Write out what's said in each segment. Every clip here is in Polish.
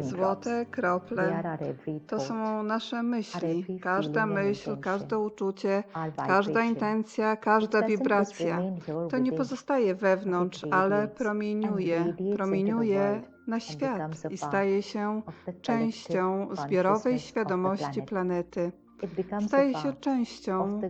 Złote krople to są nasze myśli. Każda myśl, każde uczucie, każda intencja, każda wibracja. To nie pozostaje wewnątrz, ale promieniuje, promieniuje na świat i staje się częścią zbiorowej świadomości planet. planety. Staje się częścią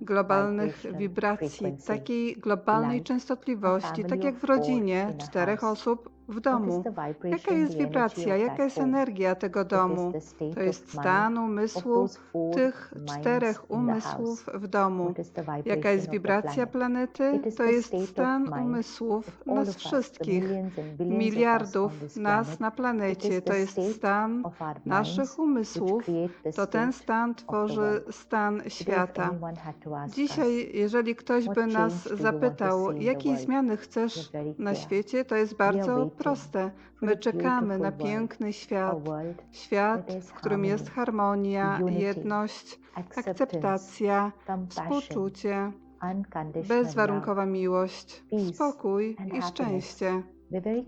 globalnych wibracji, takiej globalnej częstotliwości, tak jak w rodzinie czterech osób w domu. Jaka jest wibracja, jaka jest energia tego domu? To jest stan umysłu tych czterech umysłów w domu. Jaka jest wibracja planet? planety? To jest stan umysłów nas wszystkich, miliardów nas na planecie. To jest stan naszych umysłów. To ten stan tworzy stan świata. Dzisiaj, jeżeli ktoś by nas zapytał, jakiej zmiany chcesz na świecie, to jest bardzo proste. My czekamy na piękny świat. Świat, w którym jest harmonia, jedność, akceptacja, współczucie, bezwarunkowa miłość, spokój i szczęście.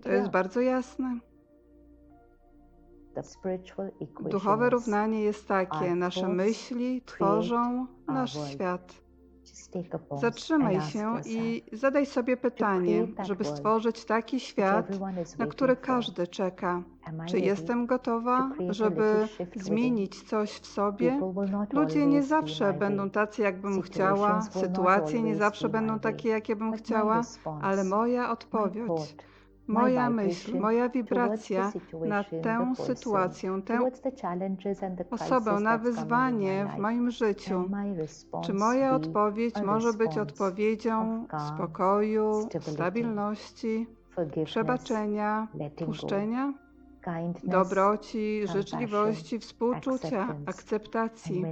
To jest bardzo jasne. Duchowe równanie jest takie: nasze myśli tworzą nasz świat. Zatrzymaj się i zadaj sobie pytanie, żeby stworzyć taki świat, na który każdy czeka. Czy jestem gotowa, żeby zmienić coś w sobie? Ludzie nie zawsze będą tacy, jakbym chciała, sytuacje nie zawsze będą takie, jakie bym chciała, ale moja odpowiedź, moja myśl, moja wibracja na tę sytuację, tę osobę, na wyzwanie w moim życiu. Czy moja odpowiedź może być odpowiedzią spokoju, stabilności, przebaczenia, puszczenia, dobroci, życzliwości, współczucia, akceptacji?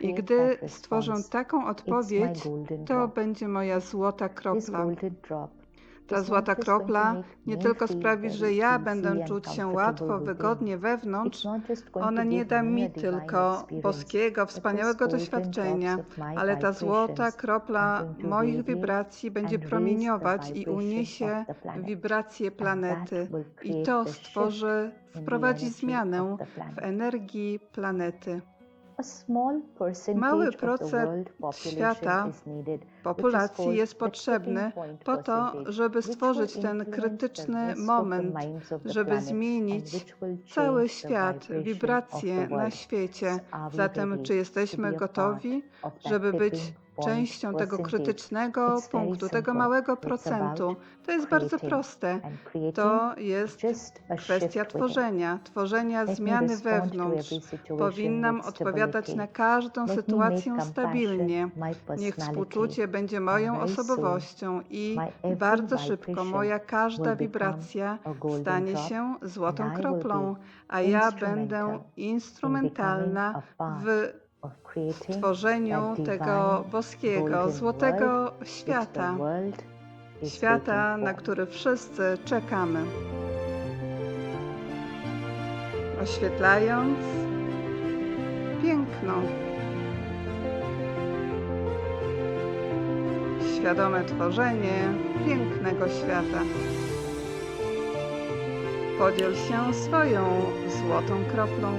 I gdy stworzę taką odpowiedź, to będzie moja złota kropla. Ta złota kropla nie tylko sprawi, że ja będę czuć się łatwo, wygodnie wewnątrz. Ona nie da mi tylko boskiego, wspaniałego doświadczenia, ale ta złota kropla moich wibracji będzie promieniować i uniesie wibracje planety. I to stworzy, wprowadzi zmianę w energii planety. Mały procent świata, populacji jest potrzebny po to, żeby stworzyć ten krytyczny moment, żeby zmienić cały świat, wibracje na świecie. Zatem, czy jesteśmy gotowi, żeby być częścią tego krytycznego punktu, tego małego procentu? To jest bardzo proste. To jest kwestia tworzenia, tworzenia zmiany wewnątrz. Powinnam odpowiadać na każdą sytuację stabilnie. Niech współczucie będzie moją osobowością i bardzo szybko moja każda wibracja stanie się złotą kroplą, a ja będę in instrumentalna part w tworzeniu tego boskiego, złotego świata. Świata, na który wszyscy czekamy. Oświetlając piękno. Świadome tworzenie pięknego świata. Podziel się swoją złotą kroplą.